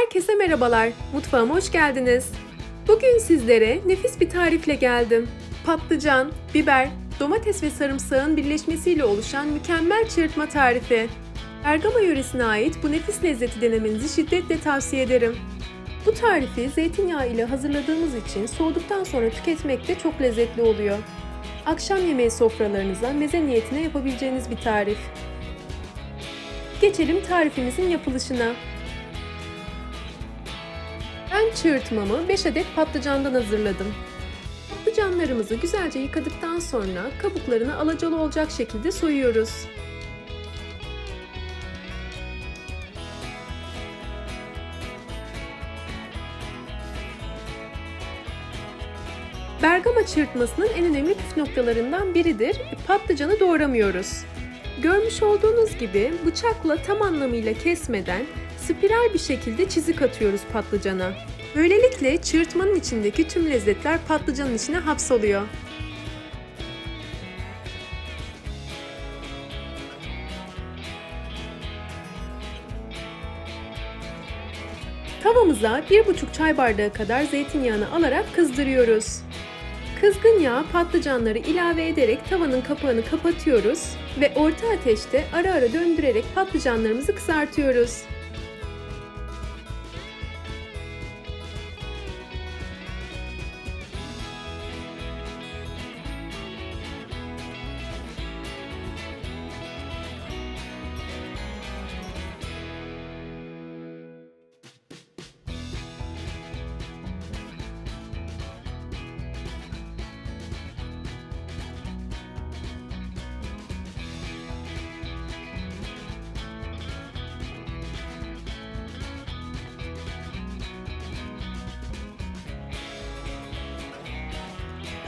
Herkese merhabalar, mutfağıma hoş geldiniz. Bugün sizlere nefis bir tarifle geldim. Patlıcan, biber, domates ve sarımsağın birleşmesiyle oluşan mükemmel çırpma tarifi. Bergama yöresine ait bu nefis lezzeti denemenizi şiddetle tavsiye ederim. Bu tarifi zeytinyağı ile hazırladığımız için soğuduktan sonra tüketmek de çok lezzetli oluyor. Akşam yemeği sofralarınıza meze niyetine yapabileceğiniz bir tarif. Geçelim tarifimizin yapılışına. Ben çığırtmamı 5 adet patlıcandan hazırladım. Patlıcanlarımızı güzelce yıkadıktan sonra kabuklarını alacalı olacak şekilde soyuyoruz. Bergama çırpmasının en önemli püf noktalarından biridir. Patlıcanı doğramıyoruz. Görmüş olduğunuz gibi bıçakla tam anlamıyla kesmeden spiral bir şekilde çizik atıyoruz patlıcana. Böylelikle çırtmanın içindeki tüm lezzetler patlıcanın içine hapsoluyor. Tavamıza 1,5 çay bardağı kadar zeytinyağını alarak kızdırıyoruz. Kızgın yağ patlıcanları ilave ederek tavanın kapağını kapatıyoruz ve orta ateşte ara ara döndürerek patlıcanlarımızı kızartıyoruz.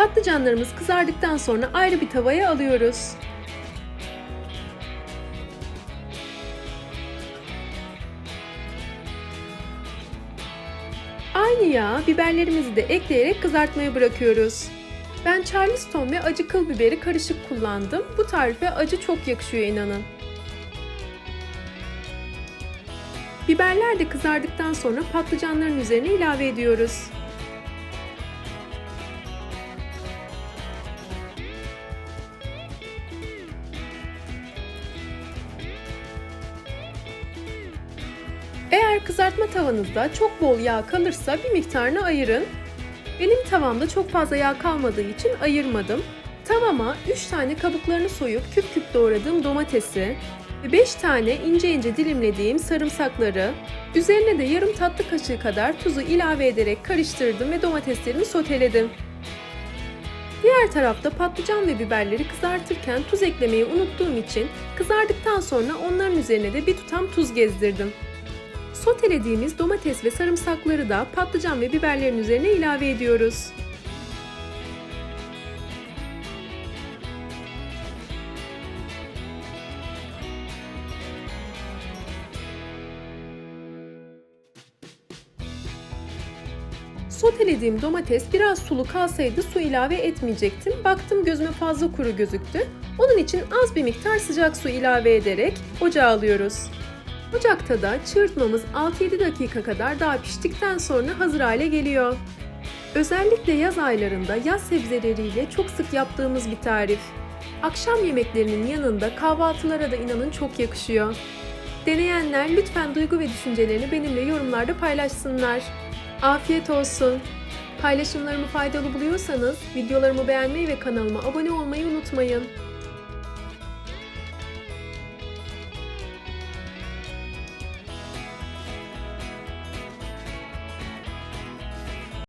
Patlıcanlarımız kızardıktan sonra ayrı bir tavaya alıyoruz. Aynı yağa biberlerimizi de ekleyerek kızartmaya bırakıyoruz. Ben Charleston ve acı kıl biberi karışık kullandım. Bu tarife acı çok yakışıyor inanın. Biberler de kızardıktan sonra patlıcanların üzerine ilave ediyoruz. Eğer kızartma tavanızda çok bol yağ kalırsa bir miktarını ayırın. Benim tavamda çok fazla yağ kalmadığı için ayırmadım. Tavama 3 tane kabuklarını soyup küp küp doğradığım domatesi ve 5 tane ince ince dilimlediğim sarımsakları, üzerine de yarım tatlı kaşığı kadar tuzu ilave ederek karıştırdım ve domateslerimi soteledim. Diğer tarafta patlıcan ve biberleri kızartırken tuz eklemeyi unuttuğum için kızardıktan sonra onların üzerine de bir tutam tuz gezdirdim. Sotelediğimiz domates ve sarımsakları da patlıcan ve biberlerin üzerine ilave ediyoruz. Sotelediğim domates biraz sulu kalsaydı su ilave etmeyecektim. Baktım gözüme fazla kuru gözüktü. Onun için az bir miktar sıcak su ilave ederek ocağa alıyoruz. Ocakta da çığırtmamız 6-7 dakika kadar daha piştikten sonra hazır hale geliyor. Özellikle yaz aylarında yaz sebzeleriyle çok sık yaptığımız bir tarif. Akşam yemeklerinin yanında kahvaltılara da inanın çok yakışıyor. Deneyenler lütfen duygu ve düşüncelerini benimle yorumlarda paylaşsınlar. Afiyet olsun. Paylaşımlarımı faydalı buluyorsanız videolarımı beğenmeyi ve kanalıma abone olmayı unutmayın.